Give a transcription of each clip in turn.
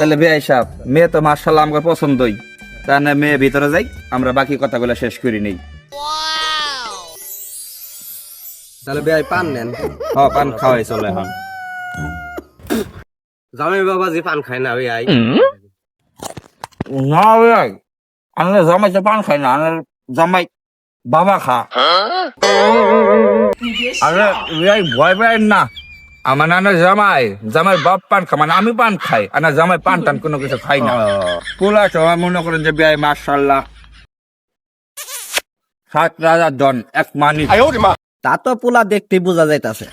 তাহলে বেআই সাহেব মেয়ে তো মার্শাল্লাহ আমাকে পছন্দই। তাহলে মেয়ে ভিতরে যাই আমরা বাকি কথাগুলো শেষ করি নেই। তাহলে বেআই পান নেন। হ পান খাওয়াই চলে এখন। জামাই বাবা যে পান খায় না বেআই না বেআই আমি জামাই তো পান খাই না আমার জামাই বাবা খা। আরে বেআই ভয় পাই না। আমার নানা জামাই জামাই বাপ পান খা মানে আমি পান খাই আর না জামাই পান টান কোনো কিছু খাই না। পোলা সবাই মনে করেন যে বেআই মার্শাল্লাহ সাত রাজার দন এক মানি তা তো পোলা দেখতে বোঝা যাইতাছে।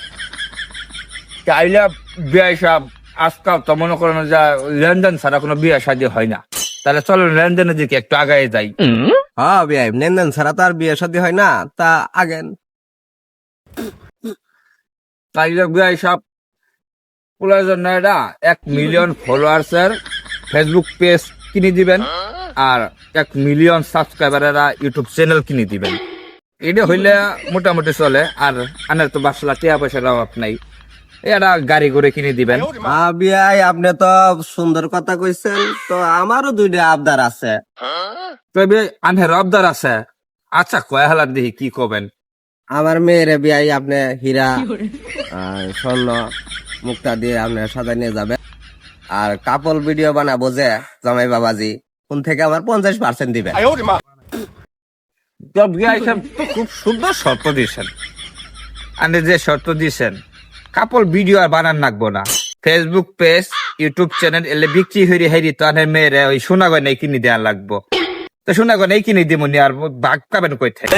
চাইলে বিয়ে সব আজকাল তো মনে করেন যে লেনদেন ছাড়া কোনো বিয়ে শাদী হয় না। তাহলে চলো লেনদেনের দিকে একটু আগায় যাই। হ্যাঁ বেআই নেন ছাড়া তো আর বিয়ে শাদী হয় না তা আগেন। তাইলে বিয়ে সব পুলার জন্য এটা এক মিলিয়ন ফলোয়ার্সের ফেসবুক পেজ কিনে দিবেন আর এক মিলিয়ন সাবস্ক্রাইবারেরা ইউটিউব চ্যানেল কিনে দিবেন। এটা হইলে মোটামুটি চলে আর আনের তো বাসলা টিয়া পয়সার অভাব নাই। এটা গাড়ি করে কিনে দিবেন। বিআই আপনি তো সুন্দর কথা কইছেন তো আমারও দুইটা আবদার আছে। তবে আনে রবদার আছে। আচ্ছা কয় হালার দেখি কি কবেন? আমার মেয়ের বিয়াই আপনি হীরা স্বর্ণ। মুক্তা দিয়ে আপনি সাদা নিয়ে যাবেন আর কাপল ভিডিও বানাবো যে জামাই বাবাজি কোন থেকে আমার পঞ্চাশ পার্সেন্ট তো খুব সুন্দর শর্ত দিয়েছেন আনে যে শর্ত দিয়েছেন কাপড় ভিডিও আর বানান রাখব না। ফেসবুক পেজ ইউটিউব চ্যানেল এলে বিক্রি হইরি হাইরি তো আনে মেয়েরে ওই সোনাগয় নেই কিনে দেওয়া লাগবো। তো সোনাগয় নেই কিনে দিব আর ভাগ পাবেন কই থেকে?